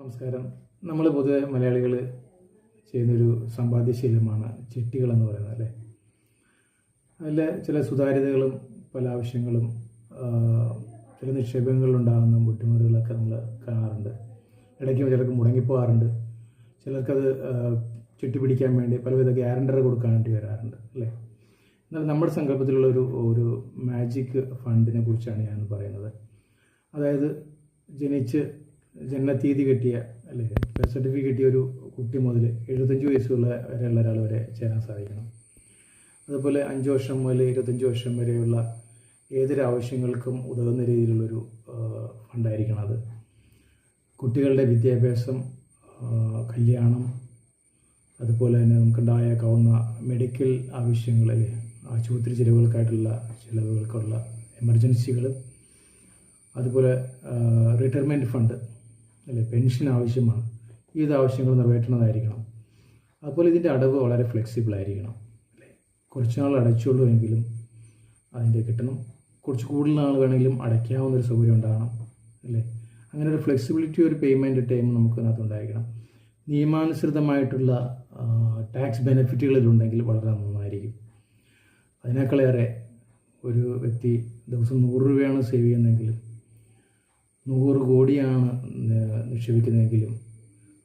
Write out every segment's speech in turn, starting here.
നമസ്കാരം. നമ്മൾ പൊതുവെ മലയാളികൾ ചെയ്യുന്നൊരു സമ്പാദ്യശീലമാണ് ചിട്ടികൾ എന്ന് പറയുന്നത് അല്ലേ? അതിൽ ചില സുതാര്യതകളും പല ആവശ്യങ്ങളും ചില നിക്ഷേപങ്ങളിലുണ്ടാകുന്ന ബുദ്ധിമുട്ടുകളൊക്കെ നമ്മൾ കാണാറുണ്ട്. ഇടയ്ക്ക് ചിലർക്ക് മുടങ്ങിപ്പോകാറുണ്ട്. ചിലർക്കത് ചുറ്റി പിടിക്കാൻ വേണ്ടി പലവിധ ഗ്യാരണ്ടർ കൊടുക്കാൻ വേണ്ടി വരാറുണ്ട് അല്ലേ? എന്നാൽ നമ്മുടെ സങ്കല്പത്തിലുള്ള ഒരു ഒരു മാജിക് ഫണ്ടിനെ കുറിച്ചാണ് ഞാൻ പറയുന്നത്. അതായത് ജനിച്ച് ജനനത്തീയതി കിട്ടിയ അല്ലേ ബർത്ത് സർട്ടിഫിക്കറ്റ് കിട്ടിയ ഒരു കുട്ടി മുതൽ എഴുപത്തഞ്ച് വയസ്സുള്ള വരെയുള്ള ഒരാൾ വരെ ചേരാൻ സാധിക്കണം. അതുപോലെ അഞ്ച് വർഷം മുതൽ ഇരുപത്തഞ്ച് വർഷം വരെയുള്ള ഏതൊരു ആവശ്യങ്ങൾക്കും ഉതകുന്ന രീതിയിലുള്ളൊരു ഫണ്ടായിരിക്കണം അത്. കുട്ടികളുടെ വിദ്യാഭ്യാസം കല്യാണം അതുപോലെ തന്നെ നമുക്കുണ്ടായേക്കാവുന്ന മെഡിക്കൽ ആവശ്യങ്ങൾ ആശുപത്രി ചിലവുകൾക്കായിട്ടുള്ള ചിലവുകൾക്കുള്ള എമർജൻസികൾ അതുപോലെ റിട്ടയർമെന്റ് ഫണ്ട് അല്ലെ പെൻഷൻ ആവശ്യമാണ്. ഇത് ആവശ്യങ്ങൾ നിറവേറ്റുന്നതായിരിക്കണം. അതുപോലെ ഇതിന്റെ അടവ് വളരെ ഫ്ലെക്സിബിൾ ആയിരിക്കണം. അല്ലേ കുറച്ച് നാൾ അടച്ചുള്ളൂ എങ്കിലും അതിന്റെ കിട്ടണം. കുറച്ച് കൂടുതൽ നാൾ വേണമെങ്കിലും അടയ്ക്കാവുന്ന ഒരു സൗകര്യം ഉണ്ടാകണം. അല്ലേ അങ്ങനെ ഒരു ഫ്ലെക്സിബിലിറ്റി ഒരു പേയ്മെന്റ് ടൈം നമുക്ക് അതിനകത്ത് ഉണ്ടായിരിക്കണം. നിയമാനുസൃതമായിട്ടുള്ള ടാക്സ് ബെനിഫിറ്റുകൾ ഇതിലുണ്ടെങ്കിൽ വളരെ നന്നായിരിക്കും. അതിനേക്കാളേറെ ഒരു വ്യക്തി ദിവസം നൂറ് രൂപയാണ് സേവ് ചെയ്യുന്നതെങ്കിലും നൂറ് കോടിയാണ് നിക്ഷേപിക്കുന്നതെങ്കിലും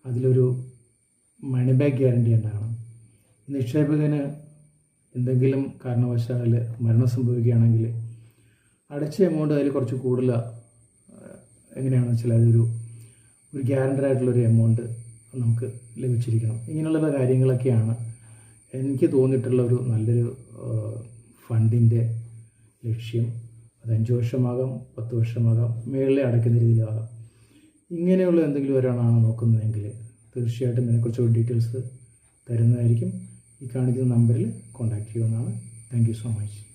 അതിലൊരു മണി ബാക്ക് ഗ്യാരണ്ടി ഉണ്ടാകണം. നിക്ഷേപകന് എന്തെങ്കിലും കാരണവശാൽ മരണം സംഭവിക്കുകയാണെങ്കിൽ അടച്ച എമൗണ്ട് അതിൽ കുറച്ച് കൂടുതൽ എങ്ങനെയാണെന്ന് വെച്ചാൽ അതൊരു ഒരു ഗ്യാരണ്ടർ ആയിട്ടുള്ളൊരു എമൗണ്ട് നമുക്ക് ലഭിച്ചിരിക്കണം. ഇങ്ങനെയുള്ള കാര്യങ്ങളൊക്കെയാണ് എനിക്ക് തോന്നിയിട്ടുള്ള ഒരു നല്ലൊരു ഫണ്ടിന്റെ ലക്ഷ്യം. അത് അഞ്ച് വർഷമാകാം പത്ത് വർഷമാകാം മേളിലെ അടയ്ക്കുന്ന രീതിയിലാകാം. ഇങ്ങനെയുള്ള എന്തെങ്കിലും ഒരാളാണ് നോക്കുന്നതെങ്കിൽ തീർച്ചയായിട്ടും ഇതിനെക്കുറിച്ചുള്ള ഡീറ്റെയിൽസ് തരുന്നതായിരിക്കും. ഈ കാണിക്കുന്ന നമ്പറിൽ കോൺടാക്ട് ചെയ്യുമെന്നാണ് താങ്ക് സോ മച്ച്.